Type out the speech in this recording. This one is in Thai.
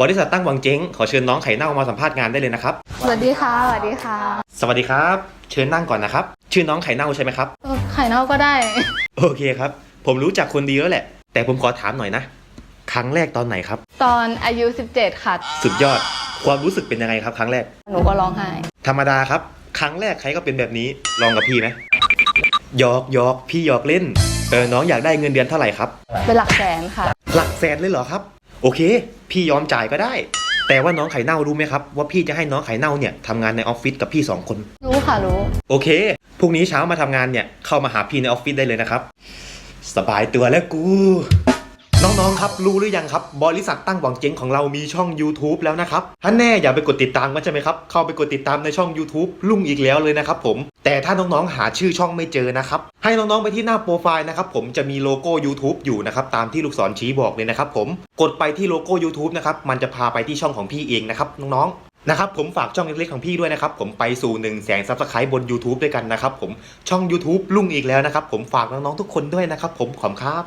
บริษัทตั้งวังเจ๊งขอเชิญน้องไข่เน่ามาสัมภาษณ์งานได้เลยนะครับ สวัสดีค่ะ สวัสดีค่ะสวัสดีครับ เชิญนั่งก่อนนะครับ ชื่อน้องไข่เน่าใช่ไหมครับ เออไข่เน่าก็ได้ โอเคครับ ผมรู้จักคนดีแล้วแหละ แต่ผมขอถามหน่อยนะ ครั้งแรกตอนไหนครับ ตอนอายุ 17 ค่ะ สุดยอด ความรู้สึกเป็นยังไงครับ ครั้งแรก หนูก็ร้องไห้ ธรรมดาครับ ครั้งแรกใครก็เป็นแบบนี้ ลองกับพี่ไหมหยอกหยอกพี่หยอกเล่น เออ น้องอยากได้เงินเดือนเท่าไหร่ครับ เป็นหลักแสนค่ะ หลักแสนเลยเหรอครับ โอเค พี่ยอมจ่ายก็ได้ แต่ว่าน้องไข่เน่ารู้ไหมครับว่าพี่จะให้น้องไข่เน่าเนี่ยทำงานในออฟฟิศกับพี่สองคน รู้ค่ะรู้ โอเคพรุ่งนี้เช้ามาทำงานเนี่ยเข้ามาหาพี่ในออฟฟิศได้เลยนะครับ สบายตัวแล้วกู น้องๆ ครับรู้หรือยังครับ บริษัทตั้งหวังเจ๊งของเรามีช่อง YouTube แล้วนะครับถ้าแน่อย่าไปกดติดตามกันใช่ไหมครับ เข้าไปกดติดตามในช่อง YouTube ลุ่งอีกแล้วเลยนะครับผม แต่ถ้าน้องๆ หาชื่อช่องไม่เจอนะครับ ให้น้องๆ ไปที่หน้าโปรไฟล์นะครับผมจะมีโลโก้ YouTube อยู่นะครับ ตามที่ลูกศรชี้บอกเลยนะครับผม กดไปที่โลโก้ YouTube นะครับ มันจะพาไปที่ช่องของพี่เองนะครับน้องๆนะครับผมฝากช่องเล็กๆของพี่ด้วยนะครับผมไปสู่1นึ่งแสนซับสไครต์บน YouTube ด้วยกันนะครับผมช่อง YouTube ลุ่งอีกแล้วนะครับผมฝากน้องๆทุกคนด้วยนะครับผมขอบครับ